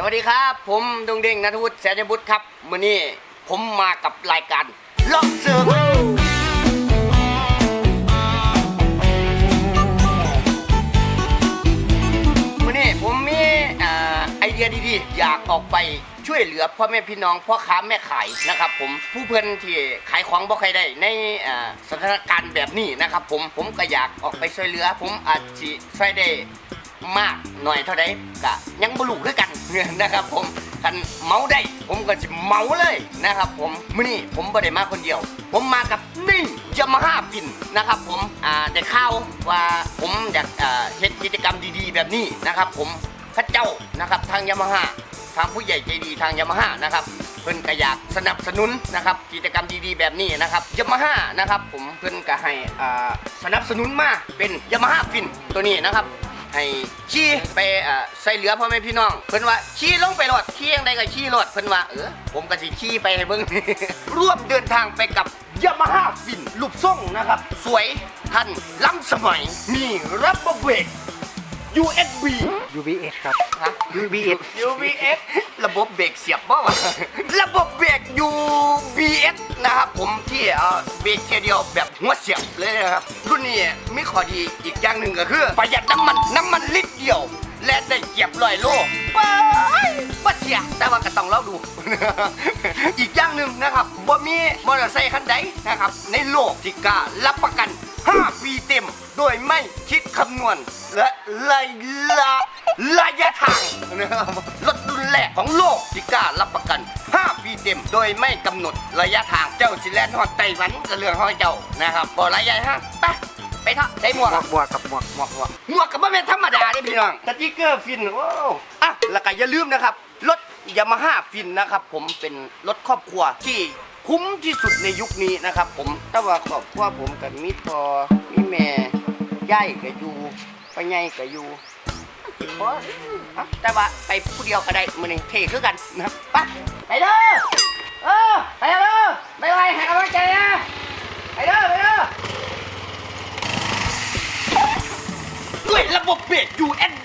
สวัสดีครับ ผมดงเด้งนัทวุฒิแสนบุตรครับมื่อนี้ผมมากับรายการล็อกเซิร์ฟมื่อนี้ผมมีไอเดียดีๆ อยากออกไปช่วยเหลือพ่อแม่พี่น้องพ่อค้าแม่ขายนะครับผมผู้เพื่อนที่ขายของบ่ใครได้ในสถานการณ์แบบนี้นะครับผมผมก็อยากออกไปช่วยเหลือ ผมอาจจะช่วยได้ มากหน่อยเท่าใดก็ยังบลูคือกันนะครับ ผมคันเมาได้ผมก็จะเมาเลยนะครับ ผมมื้อนี้ผมบ่ได้มาคนเดียว ผมมากับนี่ยามาฮ่าฟินนะครับผมอ่าได้ข่าวว่าผมอยากอ่าเฮ็ดกิจกรรมดีๆ แบบนี้นะครับ ผมพระเจ้านะครับทางยามาฮ่าทางผู้ใหญ่ใจดีทางยามาฮ่านะครับเพิ่นก็อยากสนับสนุนนะครับกิจกรรมดีๆแบบนี้นะครับยามาฮ่านะครับ ผมเพิ่นก็ให้อ่าสนับสนุนมาเป็นยามาฮ่าฟินตัวนี้นะครับ ให้ขี่ไปอ่อใส่เหลือพ่อแม่พี่น้อง เพิ่นว่าขี่ลงไปรถขี่ยังไดก็ขี่รถเพิ่นว่าเออผมก็สิขี่ไปให้เบิ่ง ร่วมเดินทางไปกับยามาฮ่าฟินลูกส่งนะครับ สวยทันล้ำสมัย มีระบบเบรก USB UBS ครับ ฮะ UBS UBS ระบบเบรกเสียบบ่วะ ระบบเบรก UBS นะครับผมที่เอ่อเบรกแค่เดียวแบบหัวเสียบเลยนะครับ รุ่นนี้มีข้อดีอีกอย่างหนึ่งก็คือ ประหยัดน้ำมันน้ำมันลิตรเดียว และได้เก็บร้อยโลไปบัดเสียแต่ว่าก็ต้องเล่าดู อีกอย่างหนึ่งนะครับบ่มีมอเตอร์ไซค์คันใดนะครับ ในโลกที่กล้ารับประกัน 5 ปีเต็ม โดยไม่คิดคำนวณ และระยะระยะทางนะครับรถรุ่นแรกของโลกที่กล้ารับประกัน 5 ปีเต็ม โดยไม่กำหนดระยะทางเจ้าสิแลนฮอดไต้หวันกับเรื่องของเจ้านะครับบ่ระยะฮะไปไปเถอะได้หมวกหมวอะกหมวกกับหมวกหมวกหมวกหมวกกับบ่เป็นธรรมดาเด้พี่น้องสติกเกอร์ฟินโอ้อะแล้วก็อย่าลืมนะครับ รถยามาฮ่าฟินนะครับ ผมเป็นรถครอบครัวที่คุ้มที่สุดในยุคนี้นะครับ ผมแต่ว่าครอบครัวผมกับมีพอมีแม่ ย่ายก็อยู่ไปไงก็อยู่บ่อะแต่ว่าไปผู้เดียวก็ได้มือนี้เท่คือกันนะครับไปไปเด้อเออไปเด้อไปไว้ให้กำลังใจนะไปเด้อไปเด้อด้วยระบบเบรก USB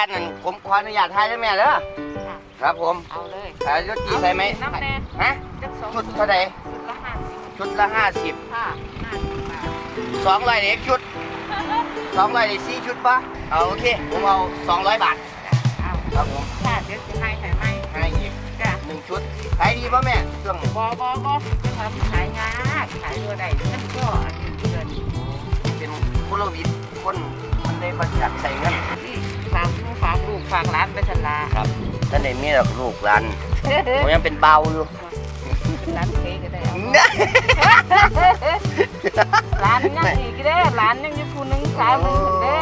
มาถ่ายรายการนั่นผมขออนุญาตถ่ายได้แม่เด้อค่ะครับผมเอาเลยขายรถจีใช่ไหมน้ำแดงฮะจักสองชุดเท่าไหร่ชุดละห้าสิบชุดละห้าสิบค่ะห้าสิบบาทสองร้อยเด็กชุดสองร้อยเด็กสี่ชุดปะเอาโอเคผมเอาสองร้อยบาทเอาครับผมค่ะเดี๋ยวจะให้สายไหมให้อีกจ้ะหนึ่งชุดขายดีป่ะแม่ช่วงบอบอบอจะทำขายงาขายตัวใดนั่นก็อันหนึ่งเดือนเป็นโควิดคนมันได้ประหยัดใส่เงินนี่ฝากลูก ฝากลูกฝากร้านไปชลาครับท่านไหนมีดอกลูกหลานผมยังเป็นเบาอยู่ร้านเค้กก็ได้เอาร้านยังอีกเด้อร้านยังอยู่ผู้หนึงสาวหนึงเด้อ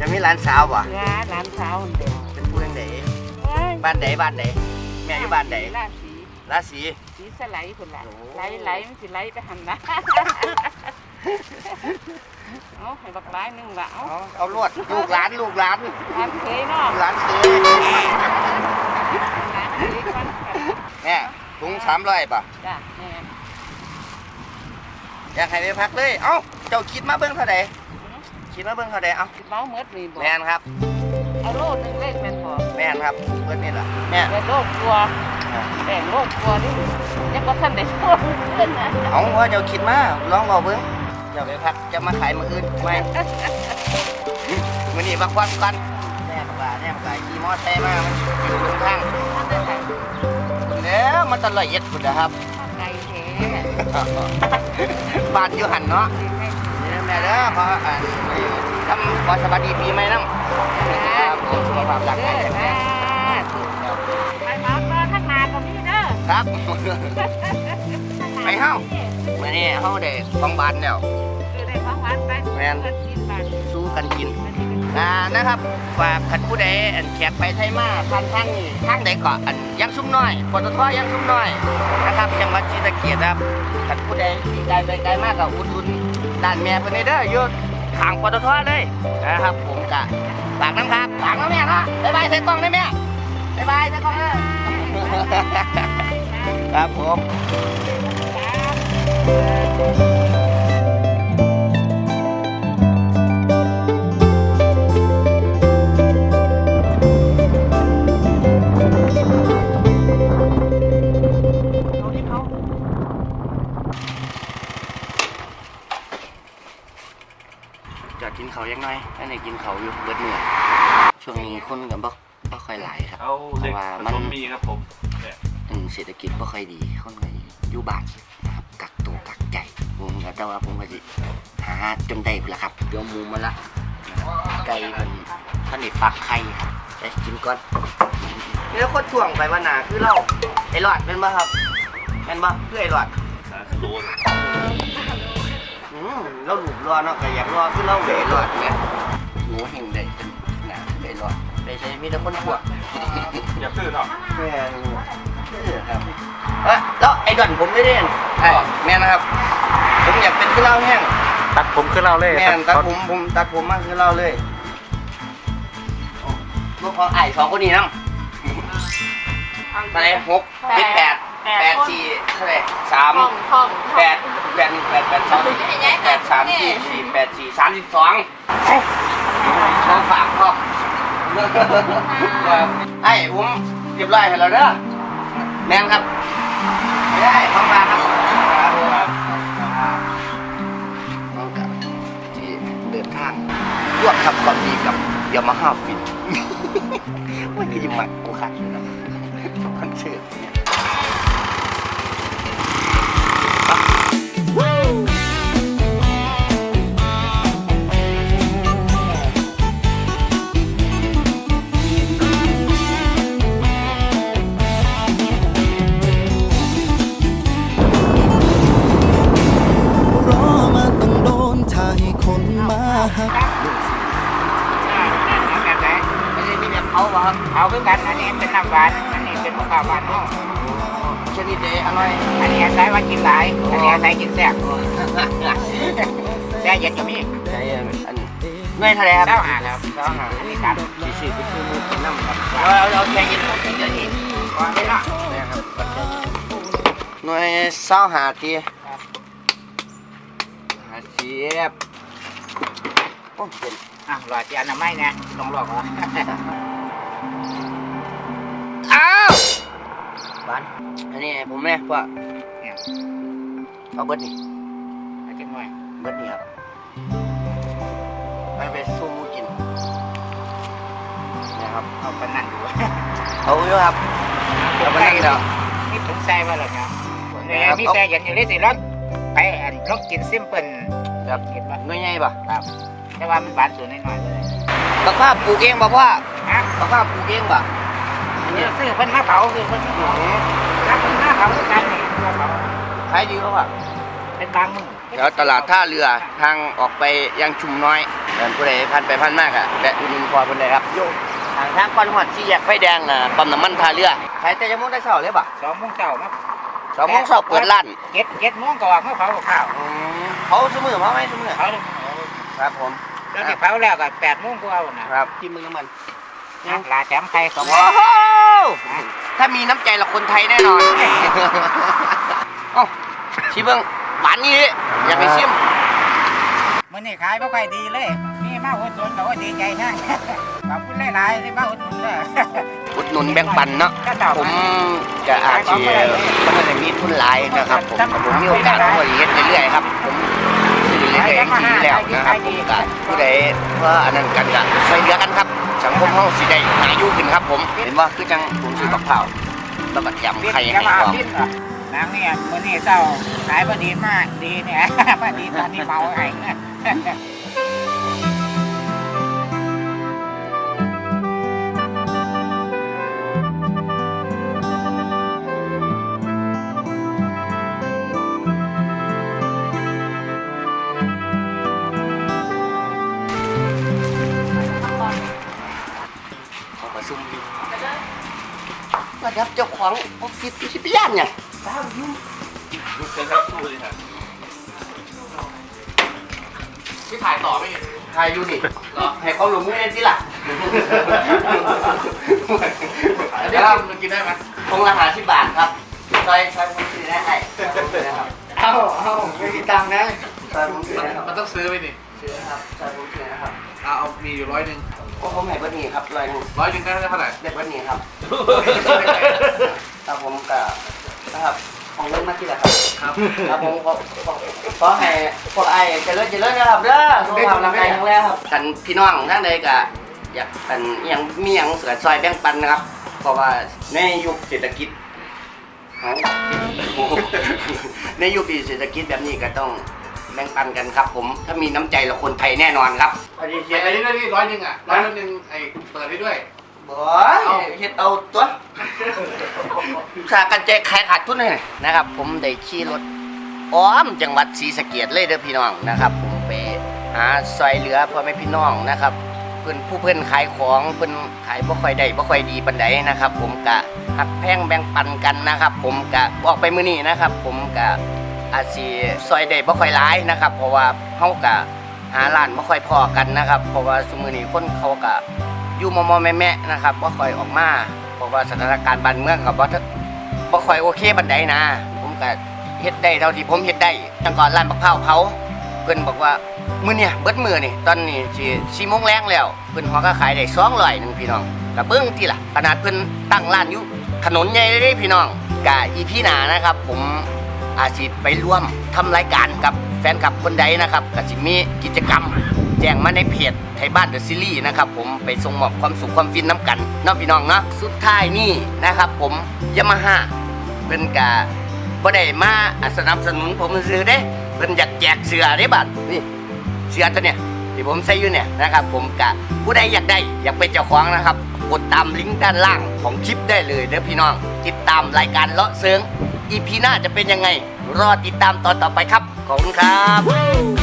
จะมีร้านสาวป่ะร้านร้านสาวเดียวเป็นผู้ยังไหนบ้านไหนบ้านไหนแม่อยู่บ้านไหนราศีราศีสีสไลด์คนละโอ้ไหลไหลมันสิไหลไปหันนะ เอาให้บักไม้หนึ่งละเอาเอาเอาลวดลูกหลานลูกหลานทานเคยเนาะหลานเสืทานเคยก่อนค่ะแม่ถุงสามร้อยป่ะจ้ะแม่อยากให้ไปพักเลย เอ้าเจ้าคิดมาเบิ้งเท่าใดคิดมาเบิ้งเท่าใดเอ้าสิเมาเมื่อนี่บอกแม่นครับ เอาโลดหนึ่งเลขแม่นบอกแม่นครับเบิ้งนี่แหละแม่แต่โลกตัวแต่งโลกตัวนี่ยังก็ท่านได้โลกขึ้นนะเอาว่าเจ้าคิดมาลองบอกเบิ้ง เจ้าไปพักจะมาขายมื้ออื่นไหมมื้อนี้พักผ่อนกันแม่บักหลาแม่บักหลาขี่มอเตอร์ไซค์มามันอยู่ตรงทางท่านได้แต่งคุณแล้วมันตะละเอียดคุณนะครับไก่แท้บ้านอยู่หันเนาะให้นี่นะแม่เด้อเพราะอ่าทำขอสวัสดีปีใหม่น้ำครับผมสุขภาพร่างกายแข็งแรงไปมาก็ข้างหน้าก็มีเด้อครับไปเฮ้า มื่อนี้เฮาได้ของบ้านแล้วคือได้ของหวานไปแม่นเงินกินบาทสู้กันกินอันนี้ก็อ่านะครับฝากขันผู้ใดอันแขกไปไทยมาทางทางนี้ทางใดเกาะอันยังซุ้มน้อยปตทยังซุ้มน้อยนะครับจังหวัดศรีสะเกษครับขันผู้ใดที่ไกลไปไกลมากกับอุดหนุนด้านแม่เพิ่นเด้ออยู่ทางปตทเลยนะครับผมกะฝากน้ำครับฝากน้ำแม่เนาะบ๊ายบายใส่กล้องได้แม่บ๊ายบายใส่กล้องเด้อครับผม จอดกินเขาวยังไงถ้าไหนกินเขาวอยู่เบิดเหนื่อยช่วงนี้คนกับบ่บ่ค่อยหลายครับเอาเด็กเพราะว่าผมันสมมีครับผมเนี่ย อืมเศรษฐกิจบ่ค่อยดีคนก็อยู่บ้าน ผมก็แต่ว่าผมก็สิหาจนได้พุ่นละครับเดี๋ยวหมูมาละไก่มันท่านได้ฟักไข่ครับไปกินก่อนแล้วคนถ่วงไปว่าหนาคือเราไอ้หลอดเป็นบ่ครับเป็นบ่คือไอ้หลอดสาโลนอืมเราหลุมรอเนาะก็อยากรอคือเราเหวรอดเนี่ยหนูเฮงได้เป็นหนาเหวรอดไปใช้มีแต่คนพวกอย่าซื้อเนาะแม่นเออ ครับเอ้ยแล้วไอ้ดอนผมไม่ได้เรียนใช่แม่นะครับ ผมอยากเป็นคือเราแห้งตัดผมขึ้นเราเลยแม่นตัดผมผมตัดผมมาคือเราเลยลูกของไอ้สองคนนี้น้ำอะไรหกเจ็ดแปดแปดสี่เท่าไหร่สามท่องท่องแปดแปดแปดแปดสองแปดสามสี่สี่แปดสี่สามสิบสองขอฝากพ่อครับไอ้ผมเรียบร้อยให้เราเด้อ แม่นครับไม่ได้ท้องปลาครับผมน้องกับที่เดินทางร่วมทำความดีกับยามาฮ่าฟินมันคือยังหมักกูขาดนะมันเชื่อ คนมาหักเขาเหรอครับเอาคือกันอันนี้เป็นน้ำหวานอันนี้เป็นมะพร้าวหวานเนาะชนิดเดอร่อยอันนี้อาศัยว่ากินหลายอันนี้อาศัยกินแซ่บแซ่บเย็นก็มีใช่อันเงื่อนเท่าไหรครับเจ้าหาครับเจ้าหาอันนี้สามสี่สิบก็คือมือน้ำครับเราเราเราแค่ยินผมเดี๋ยวนี้ก่อนได้เนาะนะครับหน่วยเศร้าหาทีหาเสียบ โอ้เป็นอะรอเจียนน้ำไม้เนี่ยต้องรอก่อนอ้าวบ้านอันนี้ผมเนี่ยว่าเนี่ยเอาเบิดนี่อาจจะหน่อยเบิดนี่ครับไปไปสู้หมูกินนะครับเอาปนนั่นดูเอาอยู่ครับเอาไปนั่งเดี๋ยวนี่ถุงใส่ไว้แล้วเนี่ยเนี่ยมีแซ่เย็นอยู่เลยสิแล้วไปอันลองกินซิมเปิลครับกินปะหน่วยใหญ่ป่ะครับ แต่ว่ามันหวานสูงนิดหน่อยเลยบักผ้าปลูกเองบ่พ่อฮะบักผ้าปลูกเองป่ะอันเนี่นี้ยซื้อเพิ่นมาเผาคือเพิ่นมาเผารับเพิ่นมาเผาคือกันนี่มาเผาขายดีเขาป่ะเป็นบางมือแถวตลาดท่าเรือทางออกไปยังชุมน้อยเดินผู้ใดพันไปพันมากอะและอุดหนุนพอคนใดครับโยทางทางก้อนหอดที่แยกไฟแดงอะปั๊มน้ำมันท่าเรือขายแต่จะมุ่งได้เช้าเลยป่ะสองโมงเช้ามาสองโมงเช้าเปิดร้านเจ็ดเจ็ดโมงก็ออกมาเผาข้าวอืมเขาสมือเขาไหมสมือเผาครับผม แล้วที่เผาแล้วก็แปดโมงกว่าวันน่ะครับที่มือน้ำมันนะลาแถมไข่สองว้าวถ้ามีน้ำใจละคนไทยแน่นอนเอ้าชิเบิ้งหวานนี่อยากไปชิมมื้อนี้ขายบ่ค่อยดีเลย มีมาอุดหนุนก็ว่าดีใจนะขอบคุณหลายๆที่มาอุดหนุนเด้ออุดหนุนแบ่งปันเนาะก็เจ้าผมก็อาจจะมันจะมีทุนหลายนะครับ ผมแต่ผมมีโอกาสผมก็สิเฮ็ดเรื่อยๆครับ ผมซื้อเรื่อยๆ อย่างที่แล้วนะครับผมก็ผู้ใดว่าอันนั้นกันก็ช่วยเหลือกันครับ สังคมเฮาสิได้หาอยู่ขึ้นครับผม เห็นว่าคือจังผมซื้อบักเผาวแล้วก็แถมไข่ให้มาพร้อมพิษเหรอนางเนี่ยมื้อนี้เจ้าขายบ่ดีมากดีเนี่ยบ่ดีตอนนี้เมาให้ ของออฟฟิศที่ไปย่านเนี่ยตามอยู่ลูกเซนครับสู้เลยครับที่ถ่ายต่อไม่ทายอยู่นี่ให้ความรู้มือเล่นที่ล่ะอันนี้มันกินได้ไหมคงละหาสิบบาทครับซอยซอยผมซื้อได้ให้ซอยผมซื้อนะครับเอาเอาไม่มีตังค์นะซอยผมซื้อนะครับมันต้องซื้อไปนี่ซื้อนะครับซอยผมซื้อนะครับเอาเอามีอยู่ร้อยหนึ่ง โอ้ผมให้เบิร์นี่ครับร้อยหนึงร้อยหนึ่งได้เท่าไหร่ได้เบิร์นี่ครับครับผมก็นะครับของเล่นมาที่ละครับครับครับผมขอขอขอให้พวกไอ้เจริญเจริญนะครับเด้อสุขภาพร่างกายแข็งแรงครับกันพี่น้องท่านใดก็อยากกันอหยังมีหยังเสือซอยแบ่งปันนะครับ เพราะว่าในยุคเศรษฐกิจเอาในยุคที่เศรษฐกิจแบบนี้ก็ต้อง แบ่งปันกันครับ ผมถ้ามีน้ำใจเราคนไทยแน่นอนครับอันนี้เขียนอะไรนี่ด้วยนี่ร้อยหนึ่งอะร้อยหนึ่งไอ้เปิดให้ด้วยบ่เฮ็ดเอาตัวสากันใจขายขาดทุนเลยนะครับ ผมได้ขี่รถอ้อมจังหวัดศรีสะเกดเลยเด้อพี่น้องนะครับ ผมไปหาซอยเหลือพ่อแม่พี่น้องนะครับเพื่อนผู้เพื่อนขายของเพื่อนขายบ่ค่อยได้บ่ค่อยดีปานใดนะครับ ผมกะหักแพงแบ่งปันกันนะครับ ผมกะออกไปมื้อนี้นะครับ ผมกะ อาจสิซอยได้บ่ค่อยหลายนะครับ เพราะว่าเฮากะหาร้านบ่ค่อยพอกันนะครับ เพราะว่าซุมื้อนี้คนเขากะอยู่มอมอแม่ๆนะครับบ่ค่อยออกมาเพราะว่าสถานการณ์บ้านเมืองก็บ่ทันบ่ค่อยโอเคปานใดนะ ผมกะเฮ็ดได้เท่าที่ผมเฮ็ดได้ตั้งก่อนร้านบักพร้าเผาเพิ่นบอกว่ามื้อเนี่ยเบิดมื้อนี่ตอนนี้สิ4โมงแรงแล้วเพิ่นฮอก็ขายได้200นึงพี่น้องก็เบิ่งติล่ะขนาดเพิ่นตั้งร้านอยู่ถนนใหญ่เลยพี่น้องกะอีพี่หนานะครับ ผม อาจสิไปร่วมทำรายการกับแฟนคลับคนใดนะครับก็สิมีกิจกรรม แจ้งมาในเพจไทยบ้านเดอะซีรีส์นะครับผมไปส่งมอบความสุขความฟินน้ำกันเนาะพี่น้องเนาะสุดท้ายนี่นะครับ ผมยามาฮ่าเพิ่นกะบ่ได้มาสนับสนุนผมซื้อเด้เพิ่นอยากแจกเสือเด้บัดนี่เสือตัวเนี้ยที่ผมใส่อยู่เนี่ยนะครับ ผมกะผู้ใดอยากได้อยากเป็นเจ้าของนะครับ กดตามลิงก์ด้านล่างของคลิปได้เลยเด้อพี่น้อง ติดตามรายการเลาะเซิงอีพีหน้าจะเป็นยังไง รอติดตามตอนต่อไปครับ ขอบคุณครับ